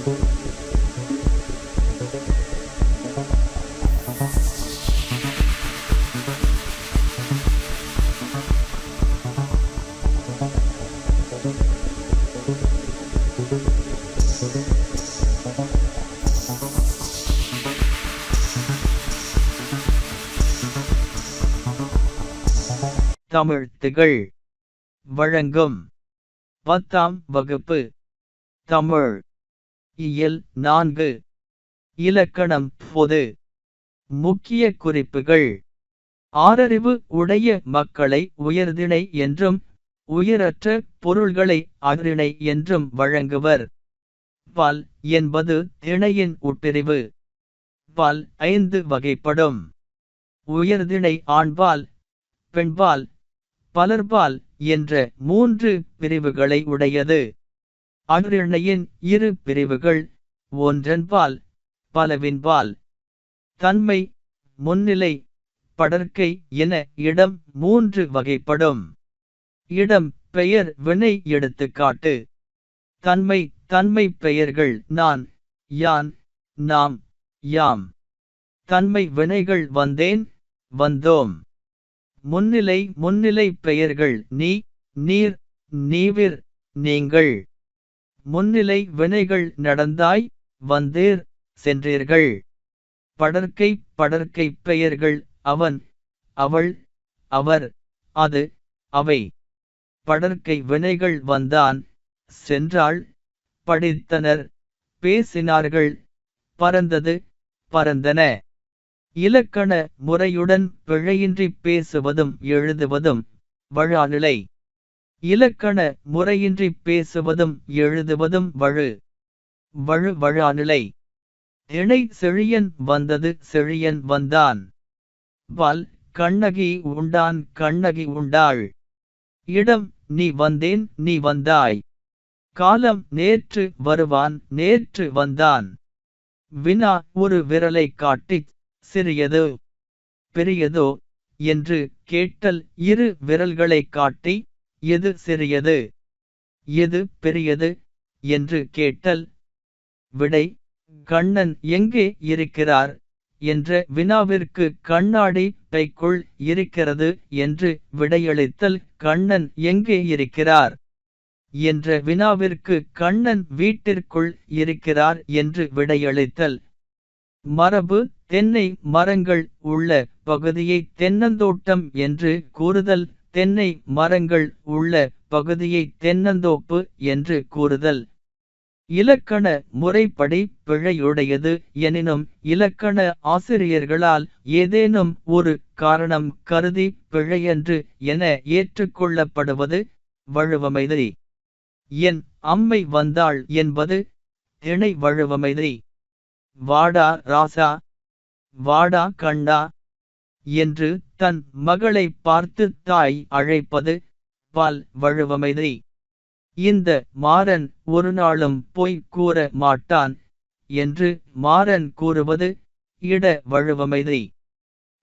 தமிழ் திகழ் வழங்கும் பத்தாம் வகுப்பு தமிழ் இயல் நான்கு. இலக்கணம் பொது. முக்கிய குறிப்புகள். ஆறறிவு உடைய மக்களை உயர்திணை என்றும் உயரற்ற பொருள்களை அஃறிணை என்றும் வழங்குவர். பால் என்பது திணையின் உட்பிரிவு. பால் ஐந்து வகைப்படும். உயர்திணை ஆண்பால் பெண்பால் பலர்பால் என்ற மூன்று பிரிவுகளை உடையது. அஃறிணையின் இரு பிரிவுகள் ஒன்றென்பால் பலவின்பால். தன்மை முன்னிலை படர்க்கை என இடம் மூன்று வகைப்படும். இடம் பெயர் வினை எடுத்துக்காட்டு. தன்மை தன்மை பெயர்கள் நான் யான் நாம் யாம். தன்மை வினைகள் வந்தேன் வந்தோம். முன்னிலை முன்னிலை பெயர்கள் நீ நீர் நீவிர் நீங்கள். முன்னிலை வினைகள் நடந்தாய் வந்தேர் சென்றீர்கள். படர்க்கை படர்க்கை பெயர்கள் அவன் அவள் அவர் அது அவை. படர்க்கை வினைகள் வந்தான் சென்றாள் படித்தனர் பேசினார்கள் பறந்தது பறந்தன. இலக்கண முறையுடன் பிழையின்றி பேசுவதும் எழுதுவதும் வழாநிலை. இலக்கண முறையின்றி பேசுவதும் எழுதுவதும் வழு. வழு வழாநிலை. இணை செழியன் வந்தது செழியன் வந்தான். பல் கண்ணகி உண்டான் கண்ணகி உண்டாள். இடம் நீ வந்தேன் நீ வந்தாய். காலம் நேற்று வருவான் நேற்று வந்தான். வினா ஒரு விரலை காட்டிச் சிறியது. பெரியதோ என்று கேட்டல் இரு விரல்களை காட்டி எது சிறியது? எது பெரியது? என்று கேட்டல். விடை கண்ணன் எங்கே இருக்கிறார்? என்ற வினாவிற்கு கண்ணாடி பைக்குள் இருக்கிறது என்று விடையளித்தல் கண்ணன் எங்கே இருக்கிறார்? என்ற வினாவிற்கு கண்ணன் வீட்டிற்குள் இருக்கிறார் என்று விடையளித்தல். மரபு தென்னை மரங்கள் உள்ள பகுதியை தென்னந்தோட்டம் என்று கூறுதல். தென்னை மரங்கள் உள்ள பகுதியை தென்னந்தோப்பு என்று கூறுதல். இலக்கண முறைப்படி பிழையுடையது எனினும் இலக்கண ஆசிரியர்களால் ஏதேனும் ஒரு காரணம் கருதி பிழையன்று என ஏற்றுக்கொள்ளப்படுவது வழுவமைதை என் அம்மை வந்தாள் என்பது திணை வழுவமைதை வாடா ராசா. வாடா கண்டா என்று தன் மகளை பார்த்து தாய் அழைப்பது பால் வழுவமைதை. இந்த மாறன் ஒரு நாளும் பொய் கூற மாட்டான் என்று மாறன் கூறுவது இட வழுவமைதை.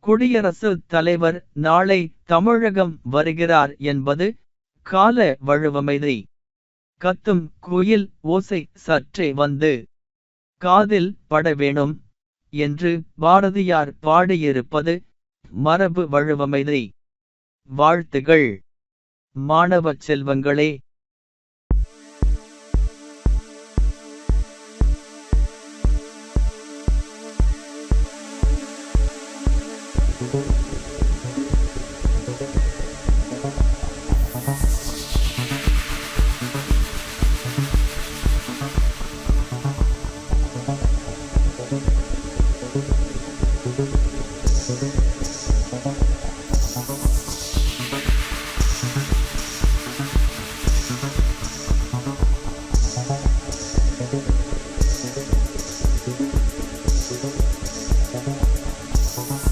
குடியரசு தலைவர் நாளை தமிழகம் வருகிறார் என்பது கால வழுவமைதை. கத்தும் குயில் ஓசை சற்றே வந்து காதில் பட வேணும் என்று பாரதியார் பாடியிருப்பது மரபு வழுவமைதி வாழ்த்துகள் மாணவச் செல்வங்களே